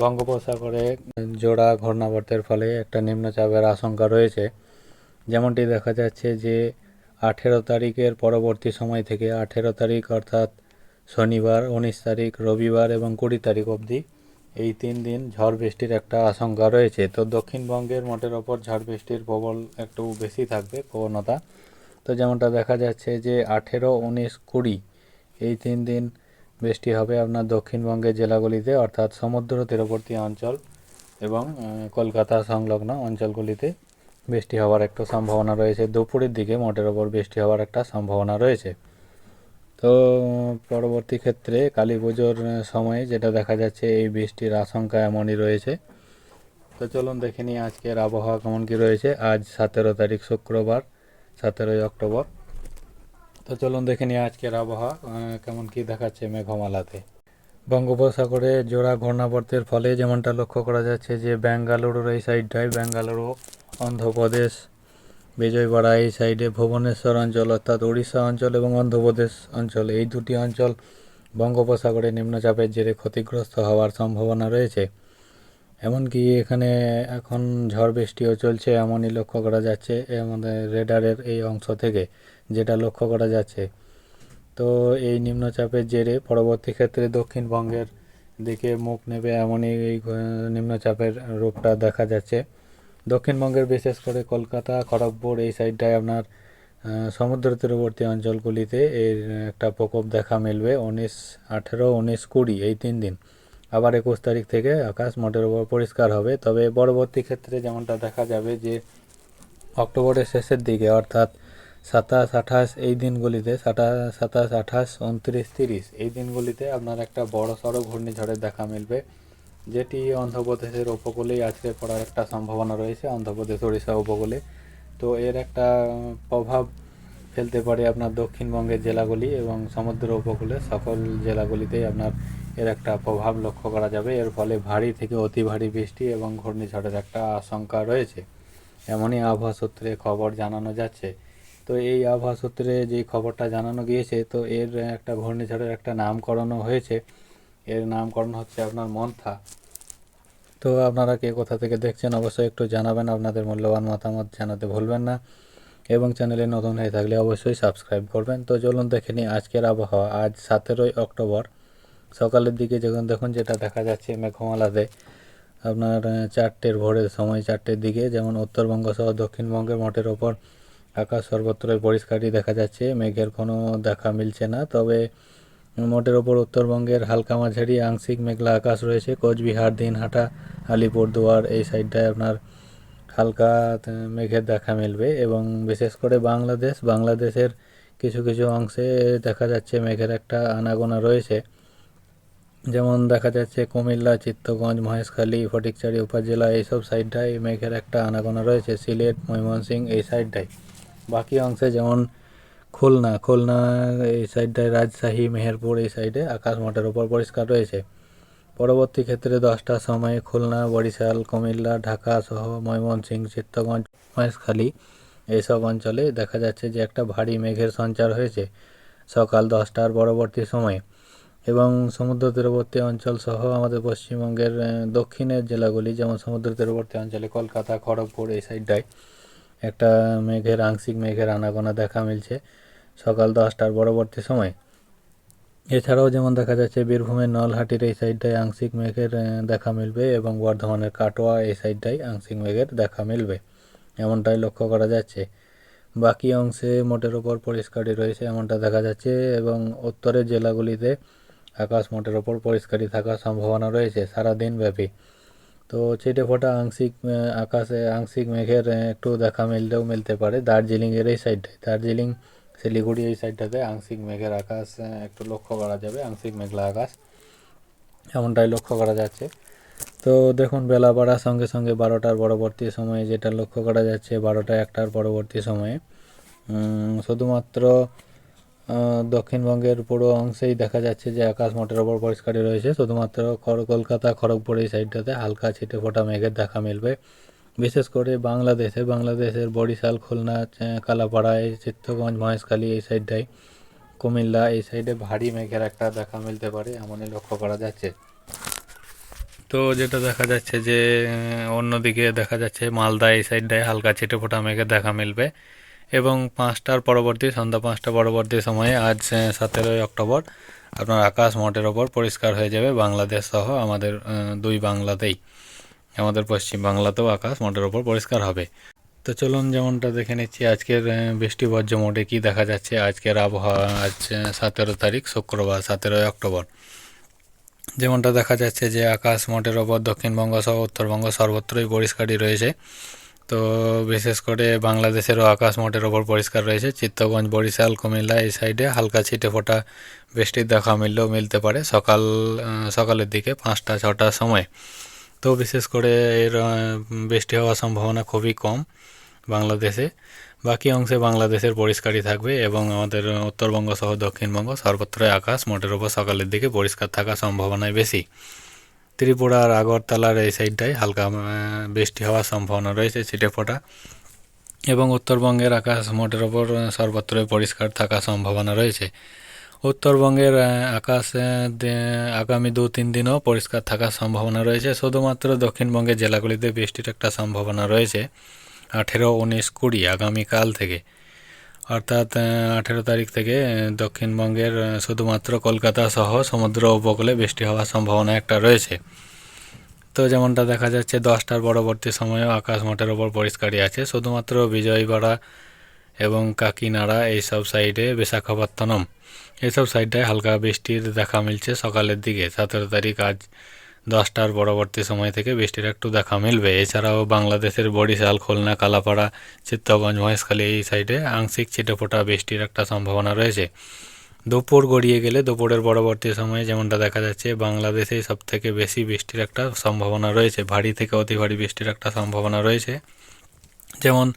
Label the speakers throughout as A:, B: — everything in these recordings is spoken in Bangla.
A: বঙ্গোপসাগরে জোড়া ঘূর্ণাবর্তের ফলে একটা নিম্নচাপের আশঙ্কা রয়েছে। যেমনটি দেখা যাচ্ছে যে, আঠেরো তারিখের পরবর্তী সময় থেকে আঠেরো তারিখ অর্থাৎ শনিবার, উনিশ তারিখ রবিবার এবং কুড়ি তারিখ অবধি এই তিন দিন ঝড় বৃষ্টির একটা আশঙ্কা রয়েছে। তো দক্ষিণবঙ্গের মোটের ওপর ঝড় বৃষ্টির প্রবল একটু বেশি থাকবে প্রবণতা। তো যেমনটা দেখা যাচ্ছে যে, আঠেরো, উনিশ, কুড়ি এই তিন দিন বৃষ্টি হবে আপনার দক্ষিণবঙ্গের জেলাগুলিতে, অর্থাৎ সমুদ্র তীরবর্তী অঞ্চল এবং কলকাতা সংলগ্ন অঞ্চলগুলিতে বৃষ্টি হওয়ার একটা সম্ভাবনা রয়েছে। দুপুরের দিকে মোটের ওপর বৃষ্টি হওয়ার একটা সম্ভাবনা রয়েছে। তো, পরবর্তী ক্ষেত্রে কালী পুজোর সময়ে যেটা দেখা যাচ্ছে, এই বৃষ্টির আশঙ্কা এমনই রয়েছে। তো চলুন দেখে নিই আজকের আবহাওয়া কেমন কি রয়েছে। আজ সতেরো তারিখ শুক্রবার, সতেরোই অক্টোবর। তো চলুন দেখে নিই আজকের আবহাওয়া কেমন কি দেখাচ্ছে মেঘমালাতে। বঙ্গোপসাগরে জোড়া ঘূর্ণাবর্তের ফলে যেমনটা লক্ষ্য করা যাচ্ছে যে ব্যাঙ্গালুরুর এই সাইডটায়, ব্যাঙ্গালুরু, অন্ধ্রপ্রদেশ, বিজয়বাড়া এই সাইডে, ভুবনেশ্বর অঞ্চল অর্থাৎ উড়িষ্যা অঞ্চল এবং অন্ধ্রপ্রদেশ অঞ্চল, এই দুটি অঞ্চল বঙ্গোপসাগরে নিম্নচাপের জেরে ক্ষতিগ্রস্ত হওয়ার সম্ভাবনা রয়েছে। এমনকি এখানে এখন ঝড় বৃষ্টিও চলছে, এমনই লক্ষ্য করা যাচ্ছে আমাদের রেডারের এই অংশ থেকে। যেটা লক্ষ্য করা যাচ্ছে। তো এই নিম্নচাপের জেরে পরবর্তী ক্ষেত্রে দক্ষিণবঙ্গের দিকে মুখ নেবে এমনই এই নিম্নচাপের রূপটা দেখা যাচ্ছে। দক্ষিণবঙ্গের বিশেষ করে কলকাতা, খড়গপুর এই সাইডটায় আপনার সমুদ্র তীরবর্তী অঞ্চলগুলিতে এর একটা প্রকোপ দেখা মিলবে। উনিশ, আঠেরো, উনিশ, কুড়ি এই তিন দিন। আবার একুশ তারিখ থেকে আকাশ মোটের উপর পরিষ্কার হবে। তবে পরবর্তী ক্ষেত্রে যেমনটা দেখা যাবে যে, অক্টোবরের শেষের দিকে অর্থাৎ সাতাশ, আঠাশ, এই দিনগুলিতে সাতা সাতাশ, আঠাশ, উনত্রিশ, তিরিশ, এই দিনগুলিতে আপনার একটা বড় সড়ো ঘূর্ণিঝড়ের দেখা মিলবে। যেটি অন্ধ্রপ্রদেশের উপকূলেই আজকে পড়ার একটা সম্ভাবনা রয়েছে, অন্ধ্রপ্রদেশ, ওড়িশা উপকূলে। তো এর একটা প্রভাব ফেলতে পারে আপনার দক্ষিণবঙ্গের জেলাগুলি এবং সমুদ্র উপকূলে সকল জেলাগুলিতেই আপনার এর একটা প্রভাব লক্ষ্য করা যাবে। এর ফলে ভারী থেকে অতি ভারী বৃষ্টি এবং ঘূর্ণিঝড়ের একটা আশঙ্কা রয়েছে। এমনই আবহাওয়া সূত্রে খবর জানানো যাচ্ছে তো এই আবহাওয়া সূত্রে যে খবরটা জানানো গিয়েছে, তো এর একটা ঘূর্ণিঝড়ের একটা নামকরণও হয়েছে। এর নামকরণ হচ্ছে আপনার মন্থা। তো আপনারা কে কোথা থেকে দেখছেন অবশ্যই একটু জানাবেন, আপনাদের মূল্যবান মতামত জানাতে ভুলবেন না। এবং চ্যানেলে নতুন হয়ে থাকলে অবশ্যই সাবস্ক্রাইব করবেন। তো চলুন দেখে নিই আজকের আবহাওয়া। আজ সতেরোই অক্টোবর। সকালের দিকে যখন দেখুন যেটা দেখা যাচ্ছে মেঘমালাতে, আপনার চারটের ভোরের সময়, চারটের দিকে, যেমন উত্তরবঙ্গ সহ দক্ষিণবঙ্গের মোটের ওপর আকাশ সর্বত্রই পরিষ্কারই দেখা যাচ্ছে, মেঘের কোনো দেখা মিলছে না। তবে মোটের ওপর উত্তরবঙ্গের হালকা মাঝারি আংশিক মেঘলা আকাশ রয়েছে। কোচবিহার, দিনহাটা, আলিপুরদুয়ার এই সাইডটায় আপনার হালকা মেঘের দেখা মিলবে। এবং বিশেষ করে বাংলাদেশ, বাংলাদেশের কিছু কিছু অংশে দেখা যাচ্ছে মেঘের একটা আনাগোনা রয়েছে। যেমন দেখা যাচ্ছে কুমিল্লা, চিত্তগঞ্জ, মহেশখালী ফটিকচারি উপজেলা, এইসব সাইডটায় মেঘের একটা আনাগোনা রয়েছে। সিলেট, ময়মনসিংহ এই সাইডটায়। বাকি অংশে যেমন খুলনা খুলনা এই সাইডটায় রাজশাহী, মেহেরপুর এই সাইডে আকাশ মোটের ওপর পরিষ্কার রয়েছে। পরবর্তী ক্ষেত্রে দশটার সময় খুলনা, বরিশাল, কুমিল্লা, ঢাকা সহ ময়মনসিংহ, চিত্তগঞ্জ, মহেশখালী এইসব অঞ্চলে দেখা যাচ্ছে যে একটা ভারী মেঘের সঞ্চার হয়েছে সকাল দশটার পরবর্তী সময়ে। এবং সমুদ্র তীরবর্তী অঞ্চল সহ আমাদের পশ্চিমবঙ্গের দক্ষিণের জেলাগুলি যেমন সমুদ্র তীরবর্তী অঞ্চলে কলকাতা, খড়গপুর এই সাইডটায় একটা মেঘের, আংশিক মেঘের আনাগোনা দেখা মিলছে সকাল দশটার পরবর্তী সময়। এছাড়াও যেমন দেখা যাচ্ছে, বীরভূমের নলহাটির এই সাইডটায় আংশিক মেঘের দেখা মিলবে এবং বর্ধমানের কাটোয়া এই সাইডটায় আংশিক মেঘের দেখা মিলবে। এমনটাই লক্ষ্য করা যাচ্ছে। বাকি অংশে মোটের ওপর পরিষ্কারই রয়েছে এমনটা দেখা যাচ্ছে এবং উত্তরের জেলাগুলিতে আকাশ মোটের ওপর পরিষ্কারই থাকার সম্ভাবনা রয়েছে সারা দিন ব্যাপী তো ছিটে ফোটা আংশিক আকাশে আংশিক মেঘের একটু দেখা মিললেও মিলতে পারে। দার্জিলিংয়ের এই সাইডটায় দার্জিলিং, শিলিগুড়ি এই সাইডটাতে আংশিক মেঘের আকাশ একটু লক্ষ্য করা যাবে, আংশিক মেঘলা আকাশ। এমনটাই লক্ষ্য করা যাচ্ছে। তো দেখুন, বেলা বাড়ার সঙ্গে সঙ্গে বারোটার পরবর্তী সময়ে যেটা লক্ষ্য করা যাচ্ছে, বারোটা একটার পরবর্তী সময়ে শুধুমাত্র দক্ষিণবঙ্গের পুরো অংশেই দেখা যাচ্ছে যে আকাশ মোটের ওপর পরিষ্কারই রয়েছে। শুধুমাত্র কলকাতা, খড়গপুর এই সাইডটাতে হালকা ছিটে ফোটা মেঘের দেখা মিলবে। বিশেষ করে বাংলাদেশে, বাংলাদেশের বরিশাল, খুলনা কালাপাড়া, এই চিত্তগঞ্জ মহেশখালী এই সাইডটায় কুমিল্লা এই সাইডে ভারী মেঘের একটা দেখা মিলতে পারে এমনই লক্ষ্য করা যাচ্ছে। তো যেটা দেখা যাচ্ছে যে অন্যদিকে দেখা যাচ্ছে মালদা এই সাইডটায় হালকা ছিটে ফোটা মেঘের দেখা মিলবে। এবং পাঁচটার পরবর্তী, সন্ধ্যা পাঁচটা পরবর্তী সময়ে আজ সতেরোই অক্টোবর, আপনার আকাশ মঠের ওপর পরিষ্কার হয়ে যাবে। বাংলাদেশ সহ আমাদের দুই বাংলাতেই, আমাদের পশ্চিম বাংলাতেও আকাশ মঠের ওপর পরিষ্কার হবে। তো চলুন যেমনটা দেখে নিচ্ছি, আজকের বৃষ্টি বর্জ্য মোডে কী দেখা যাচ্ছে? আজকের আবহাওয়া আজ সতেরো তারিখ, শুক্রবার, সতেরোই অক্টোবর। যেমনটা দেখা যাচ্ছে যে আকাশ মঠের ওপর দক্ষিণবঙ্গ সহ উত্তরবঙ্গ সর্বত্রই পরিষ্কারই রয়েছে। তো বিশেষ করে বাংলাদেশেরও আকাশ মোটের ওপর পরিষ্কার রয়েছে। চিত্তগঞ্জ, বরিশাল, কুমিল্লা এই সাইডে হালকা ছিটে ফোটা বৃষ্টির দেখা মিললেও মিলতে পারে সকাল সকালের দিকে পাঁচটা ছটার সময়। তো বিশেষ করে এর বৃষ্টি হওয়ার সম্ভাবনা খুবই কম বাংলাদেশে। বাকি অংশে বাংলাদেশের পরিষ্কারই থাকবে এবং আমাদের উত্তরবঙ্গ সহ দক্ষিণবঙ্গ সর্বত্রই আকাশ মোটের ওপর সকালের দিকে পরিষ্কার থাকার সম্ভাবনাই বেশি। ত্রিপুরার আগরতলার এই সাইডটায় হালকা বৃষ্টি হওয়ার সম্ভাবনা রয়েছে ছিটে ফোটা। এবং উত্তরবঙ্গের আকাশ মোটের ওপর সর্বত্রই পরিষ্কার থাকার সম্ভাবনা রয়েছে। উত্তরবঙ্গের আকাশ আগামী দু তিন দিনও পরিষ্কার থাকার সম্ভাবনা রয়েছে। শুধুমাত্র দক্ষিণবঙ্গের জেলাগুলিতে বৃষ্টির একটা সম্ভাবনা রয়েছে। আঠেরো, উনিশ, কুড়ি আগামীকাল থেকে। অর্থাৎ আঠেরো তারিখ থেকে দক্ষিণবঙ্গের শুধুমাত্র কলকাতা সহ সমুদ্র উপকূলে বৃষ্টি হওয়ার সম্ভাবনা একটা রয়েছে। তো যেমনটা দেখা যাচ্ছে, দশটার পরবর্তী সময়েও আকাশ মোটের ওপর পরিষ্কারই আছে। শুধুমাত্র বিজয়বাড়া এবং কাকিনাড়া এইসব সাইডে বিশাখাপত্তনম। এইসব সাইডটায় হালকা বৃষ্টির দেখা মিলছে সকালের দিকে। সতেরো তারিখ আজ দশটার পরবর্তী সময় থেকে বৃষ্টির একটু দেখা মিলবে। এছাড়াও বাংলাদেশের বরিশাল, খুলনা, কালাপাড়া চিত্তগঞ্জ মহেশখালী এই সাইডে আংশিক ছিটেফোঁটা বৃষ্টির একটা সম্ভাবনা রয়েছে। দুপুর গড়িয়ে গেলে দুপুরের পরবর্তী সময়ে যেমনটা দেখা যাচ্ছে বাংলাদেশে সব থেকে বেশি বৃষ্টির একটা সম্ভাবনা রয়েছে। ভারী থেকে অতি ভারী বৃষ্টির একটা সম্ভাবনা রয়েছে। যেমন,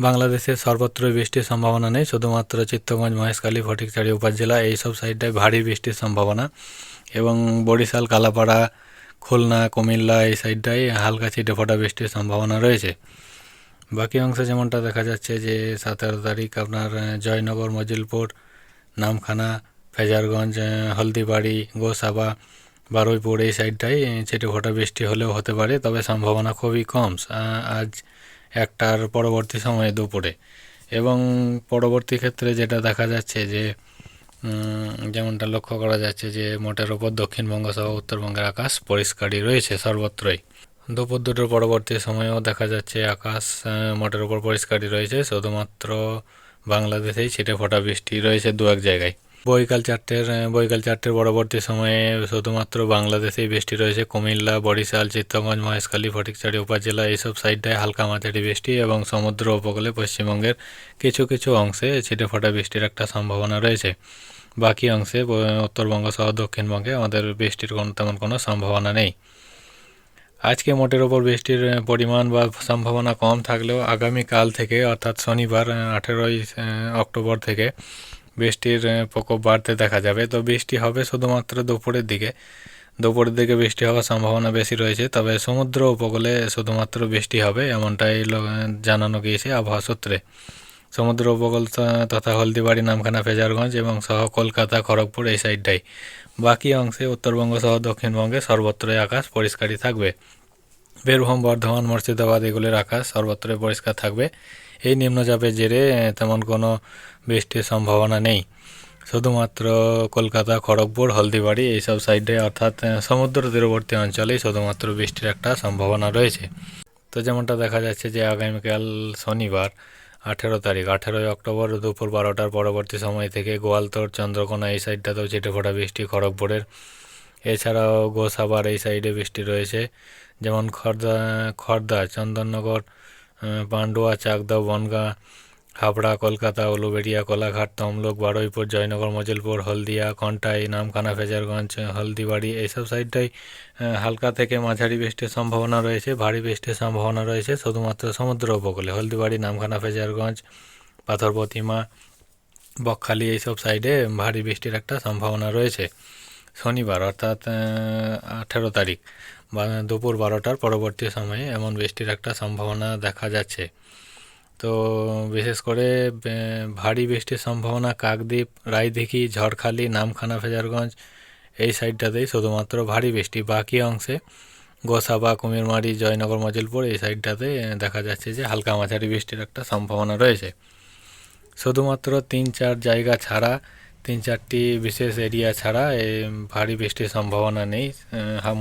A: বাংলাদেশের সর্বত্র বৃষ্টির সম্ভাবনা নেই, শুধুমাত্র চিত্তগঞ্জ মহেশখালী, ফটিকছড়ি, উপজেলা, এইসব সাইডটায় ভারী বৃষ্টির সম্ভাবনা। এবং বরিশাল, কালাপাড়া খুলনা, কুমিল্লা এই সাইডটায় হালকা ছিটে ফোটা বৃষ্টির সম্ভাবনা রয়েছে। বাকি অংশে যেমনটা দেখা যাচ্ছে যে সতেরো তারিখ আপনার জয়নগর, মজিলপুর, নামখানা, ফেজারগঞ্জ হলদিবাড়ি, গোসাবা, বারুইপুর এই সাইডটায় ছিটে ফোটা বৃষ্টি হলেও হতে পারে, তবে সম্ভাবনা খুবই কম আজ একটার পরবর্তী সময়ে দুপুরে। এবং পরবর্তী ক্ষেত্রে যেটা দেখা যাচ্ছে যে যেমনটা লক্ষ্য করা যাচ্ছে যে মোটের ওপর দক্ষিণবঙ্গ সহ উত্তরবঙ্গের আকাশ পরিষ্কারই রয়েছে সর্বত্রই। দুপুর দুটোর পরবর্তী সময়েও দেখা যাচ্ছে আকাশ মোটের ওপর পরিষ্কারই রয়েছে, শুধুমাত্র বাংলাদেশেই ছিটে ফোটা বৃষ্টি রয়েছে দু এক জায়গায়। বৈকাল চারটের বৈকাল চারটের পরবর্তী সময়ে শুধুমাত্র বাংলাদেশেই বৃষ্টি রয়েছে। কুমিল্লা, বরিশাল চিত্তগঞ্জ মহেশখালী, ফটিকছড়ি, উপজেলা এইসব সাইডটায় হালকা মাঝারি বৃষ্টি এবং সমুদ্র উপকূলে পশ্চিমবঙ্গের কিছু কিছু অংশে ছিটে ফোটা বৃষ্টির একটা সম্ভাবনা রয়েছে। বাকি অংশে উত্তরবঙ্গ সহ দক্ষিণবঙ্গে আমাদের বৃষ্টির কোনো, তেমন কোনো সম্ভাবনা নেই। আজকে মোটের ওপর বৃষ্টির পরিমাণ বা সম্ভাবনা কম থাকলেও আগামীকাল থেকে, অর্থাৎ শনিবার আঠেরোই অক্টোবর থেকে বৃষ্টির প্রকোপ বাড়তে দেখা যাবে। তো বৃষ্টি হবে শুধুমাত্র দুপুরের দিকে। দুপুরের দিকে বৃষ্টি হওয়ার সম্ভাবনা বেশি রয়েছে, তবে সমুদ্র উপকূলে শুধুমাত্র বৃষ্টি হবে, এমনটাই জানানো গিয়েছে আবহাওয়া সূত্রে। সমুদ্র উপকূল তথা হলদিবাড়ি, নামখানা, ফেজারগঞ্জ এবং সহ কলকাতা, খড়গপুর এই সাইডটাই। বাকি অংশে উত্তরবঙ্গ সহ দক্ষিণবঙ্গে সর্বত্রই আকাশ পরিষ্কারই থাকবে। বীরভূম, বর্ধমান, মুর্শিদাবাদ এগুলির আকাশ সর্বত্রই পরিষ্কার থাকবে। এই নিম্নচাপের জেরে তেমন কোনো বৃষ্টির সম্ভাবনা নেই। শুধুমাত্র কলকাতা, খড়গপুর, হলদিবাড়ি এইসব সাইডে অর্থাৎ সমুদ্র তীরবর্তী অঞ্চলেই শুধুমাত্র বৃষ্টির একটা সম্ভাবনা রয়েছে। তো যেমনটা দেখা যাচ্ছে যে আগামীকাল শনিবার আঠেরো তারিখ, আঠেরোই অক্টোবর দুপুর বারোটার পরবর্তী সময় থেকে গোয়ালতর, চন্দ্রকোনা এই সাইডটাতেও ছিটে ফোটা বৃষ্টি, খড়গপুরের এছাড়াও গোসাবার এই সাইডে বৃষ্টি রয়েছে। যেমন খর্দা খর্দা, চন্দননগর পান্ডুয়া, চাকদা, বনগাঁ হাবড়া, কলকাতা, উলুবেড়িয়া, কোলাঘাট, তমলুক, বারুইপুর, জয়নগর, মজিলপুর, হলদিয়া, কন্টাই, নামখানা, ফেজারগঞ্জ, হলদিবাড়ি এইসব সাইডটাই হালকা থেকে মাঝারি বৃষ্টির সম্ভাবনা রয়েছে, ভারী বৃষ্টির সম্ভাবনা রয়েছে, শুধুমাত্র সমুদ্র উপকূলে, হলদিবাড়ি, নামখানা, ফেজারগঞ্জ পাথর প্রতিমা বকখালি এইসব সাইডে ভারী বৃষ্টির একটা সম্ভাবনা রয়েছে, শনিবার অর্থাৎ আঠেরো তারিখ দুপুর বারোটার পরবর্তী সময়ে এমন বৃষ্টির একটা সম্ভাবনা দেখা যাচ্ছে। তো বিশেষ করে ভারী বৃষ্টির সম্ভাবনা, কাকদ্বীপ, রায়দিঘি, ঝড়খালি, নামখানা, ফেজারগঞ্জ, এই সাইডটাতেই শুধুমাত্র ভারী বৃষ্টি। বাকি অংশে গোসাবা, কুমিরমারি, জয়নগর, মজিলপুর এই সাইডটাতে দেখা যাচ্ছে যে হালকা মাঝারি বৃষ্টির একটা সম্ভাবনা রয়েছে। শুধুমাত্র তিন চার জায়গা ছাড়া, তিন চারটি বিশেষ এরিয়া ছাড়া ভারী বৃষ্টির সম্ভাবনা নেই।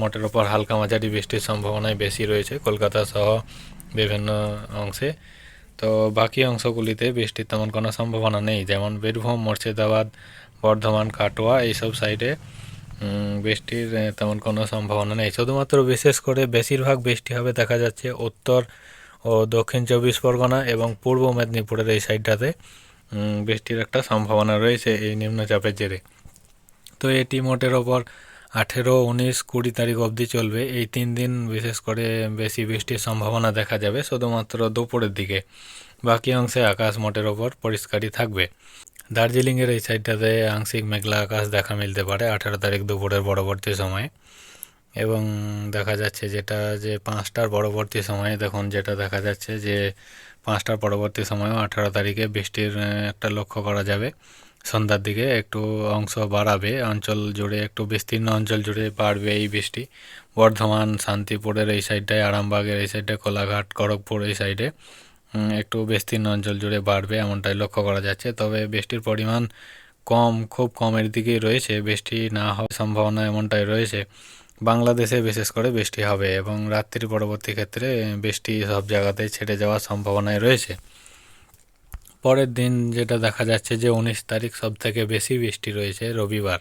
A: মোটের ওপর হালকা মাঝারি বৃষ্টির সম্ভাবনাই বেশি রয়েছে। কলকাতা সহ বিভিন্ন অংশে। তো বাকি অংশগুলিতে বৃষ্টির তেমন কোনো সম্ভাবনা নেই, যেমন বীরভূম, মুর্শিদাবাদ, বর্ধমান, কাটোয়া, এইসব সাইডে বৃষ্টির তেমন কোনো সম্ভাবনা নেই। শুধুমাত্র বিশেষ করে বেশিরভাগ বৃষ্টি হবে দেখা যাচ্ছে উত্তর ও দক্ষিণ চব্বিশ পরগনা এবং পূর্ব মেদিনীপুরের এই সাইডটাতে বৃষ্টির একটা সম্ভাবনা রয়েছে এই নিম্নচাপের জেরে। তো এটি মোটের ওপর আঠেরো, উনিশ, কুড়ি তারিখ অবধি চলবে। এই তিন দিন বিশেষ করে বেশি বৃষ্টির সম্ভাবনা দেখা যাবে শুধুমাত্র দুপুরের দিকে। বাকি অংশে আকাশ মোটের ওপর পরিষ্কারই থাকবে। দার্জিলিংয়ের এই সাইডটাতে আংশিক মেঘলা আকাশ দেখা মিলতে পারে আঠেরো তারিখ দুপুরের পরবর্তী সময়ে। এবং দেখা যাচ্ছে যেটা যে পাঁচটার পরবর্তী সময়ে, দেখুন যেটা দেখা যাচ্ছে যে পাঁচটার পরবর্তী সময়েও আঠারো তারিখে বৃষ্টির একটা লক্ষ্য করা যাবে। সন্ধ্যার দিকে একটু অংশ বাড়াবে, অঞ্চল জুড়ে একটু বিস্তীর্ণ অঞ্চল জুড়ে বাড়বে এই বৃষ্টি। বর্ধমান, শান্তিপুরের এই সাইডটায়, আরামবাগের এই সাইডে কোলাঘাট, খড়গপুর এই সাইডে একটু বিস্তীর্ণ অঞ্চল জুড়ে বাড়বে এমনটাই লক্ষ্য করা যাচ্ছে। তবে বৃষ্টির পরিমাণ কম, খুব কমের দিকেই রয়েছে। বৃষ্টি না হওয়ার সম্ভাবনা এমনটাই রয়েছে। বাংলাদেশে বিশেষ করে বৃষ্টি হবে এবং রাত্রির পরবর্তী ক্ষেত্রে বৃষ্টি সব জায়গাতেই ছেড়ে যাওয়ার সম্ভাবনায় রয়েছে। পরের দিন যেটা দেখা যাচ্ছে যে উনিশ তারিখ সব থেকে বেশি বৃষ্টি রয়েছে রবিবার।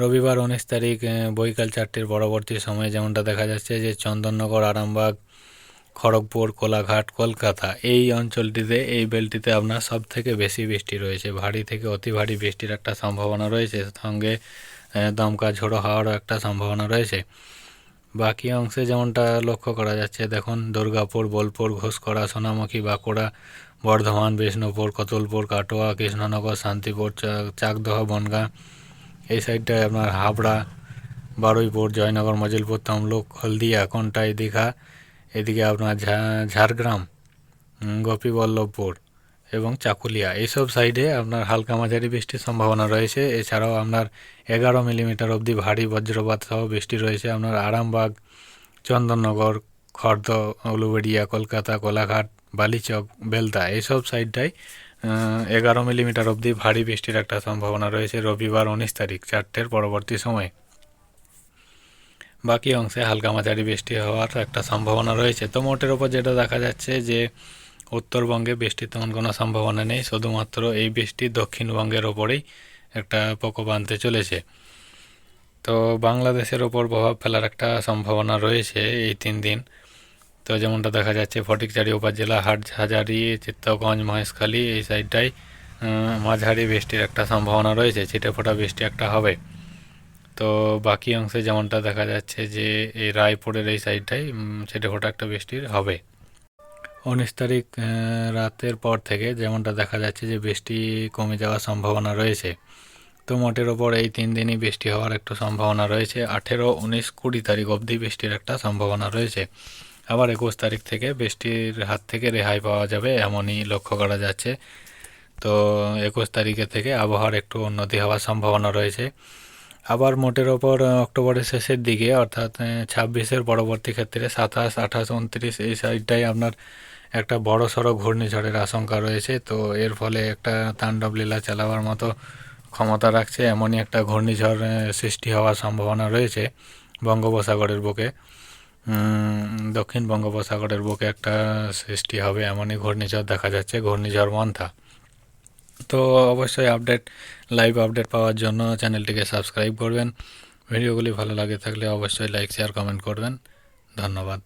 A: রবিবার উনিশ তারিখ বৈকাল চারটের পরবর্তী সময়ে যেমনটা দেখা যাচ্ছে যে চন্দননগর, আরামবাগ, খড়গপুর, কোলাঘাট, কলকাতা এই অঞ্চলটিতে, এই বেলটিতে আপনার সব থেকে বেশি বৃষ্টি রয়েছে। ভারী থেকে অতি ভারী বৃষ্টির একটা সম্ভাবনা রয়েছে। সঙ্গে দমকা ঝোড়ো হওয়ারও একটা সম্ভাবনা রয়েছে। বাকি অংশে যেমনটা লক্ষ্য করা যাচ্ছে, দেখুন দুর্গাপুর, বোলপুর ঘোষকরা সোনামুখী, বাঁকুড়া বর্ধমান, বিষ্ণুপুর, কতুলপুর, কাটোয়া, কৃষ্ণনগর, শান্তিপুর চাকদহ, বনগাঁ। এই সাইডটায় আপনার হাবড়া, বারুইপুর, জয়নগর, মজিলপুর, তমলুক, হলদিয়া, কোনটাই দীঘা। এদিকে আপনার ঝাড়গ্রাম গোপীবল্লভপুর এবং চাকুলিয়া। এইসব সাইডে আপনার হালকা মাঝারি বৃষ্টির সম্ভাবনা রয়েছে। এছাড়াও আপনার এগারো মিলিমিটার অবধি ভারী বজ্রপাত সহ বৃষ্টি রয়েছে। আপনার আরামবাগ, চন্দননগর খর্দ, উলুবেড়িয়া, কলকাতা কোলাঘাট বালিচক, বেলদা এইসব সাইডটায় এগারো মিলিমিটার অবধি ভারী বৃষ্টির একটা সম্ভাবনা রয়েছে রবিবার উনিশ তারিখ, চারটের পরবর্তী সময়ে। বাকি অংশে হালকা মাঝারি বৃষ্টি হওয়ার একটা সম্ভাবনা রয়েছে। তো মোটের ওপর যেটা দেখা যাচ্ছে যে, উত্তরবঙ্গে বৃষ্টির তেমন কোনো সম্ভাবনা নেই, শুধুমাত্র এই বৃষ্টি দক্ষিণবঙ্গের ওপরেই একটা প্রকোপ আনতে চলেছে। তো বাংলাদেশের ওপর প্রভাব ফেলার একটা সম্ভাবনা রয়েছে এই তিন দিন। তো যেমনটা দেখা যাচ্ছে ফটিকচারি উপজেলা হাটহাজারি চিত্তগঞ্জ মহেশখালী এই সাইডটায় আহ, মাঝারি বৃষ্টির একটা সম্ভাবনা রয়েছে ছিটেফোঁটা বৃষ্টি একটা হবে। তো বাকি অংশে যেমনটা দেখা যাচ্ছে যে এই রায়পুরের এই সাইডটাই ছিটেফোঁটা একটা বৃষ্টির হবে। উনিশ তারিখ রাতের পর থেকে যেমনটা দেখা যাচ্ছে যে বৃষ্টি কমে যাওয়ার সম্ভাবনা রয়েছে। তো মোটের ওপর এই তিন দিনই বৃষ্টি হওয়ার একটু সম্ভাবনা রয়েছে। আঠেরো, উনিশ, কুড়ি তারিখ অবধি বৃষ্টির একটা সম্ভাবনা রয়েছে। আবার একুশ তারিখ থেকে বৃষ্টির হাত থেকে রেহাই পাওয়া যাবে এমনই লক্ষ্য করা যাচ্ছে। তো একুশ তারিখে থেকে আবহাওয়ার একটু উন্নতি হওয়ার সম্ভাবনা রয়েছে। আবার মোটের ওপর অক্টোবরের শেষের দিকে, অর্থাৎ ছাব্বিশের পরবর্তী ক্ষেত্রে সাতাশ, আঠাশ, উনত্রিশ, এই সাইডটাই আপনার একটা বড় সড়ো ঘূর্ণিঝড়ের আশঙ্কা রয়েছে। তো এর ফলে একটা তাণ্ডব লীলা চালাবার মতো ক্ষমতা রাখছে, এমনই একটা ঘূর্ণিঝড় সৃষ্টি হওয়ার সম্ভাবনা রয়েছে বঙ্গোপসাগরের বুকে। দক্ষিণ বঙ্গোপসাগরের বুকে একটা সৃষ্টি হবে, এমনই ঘূর্ণিঝড় দেখা যাচ্ছে, ঘূর্ণিঝড় মন্থা। তো অবশ্যই আপডেট, লাইভ আপডেট পাওয়ার জন্য চ্যানেলটিকে সাবস্ক্রাইব করবেন। ভিডিওগুলি ভালো লাগে থাকলে অবশ্যই লাইক, শেয়ার, কমেন্ট করবেন। ধন্যবাদ।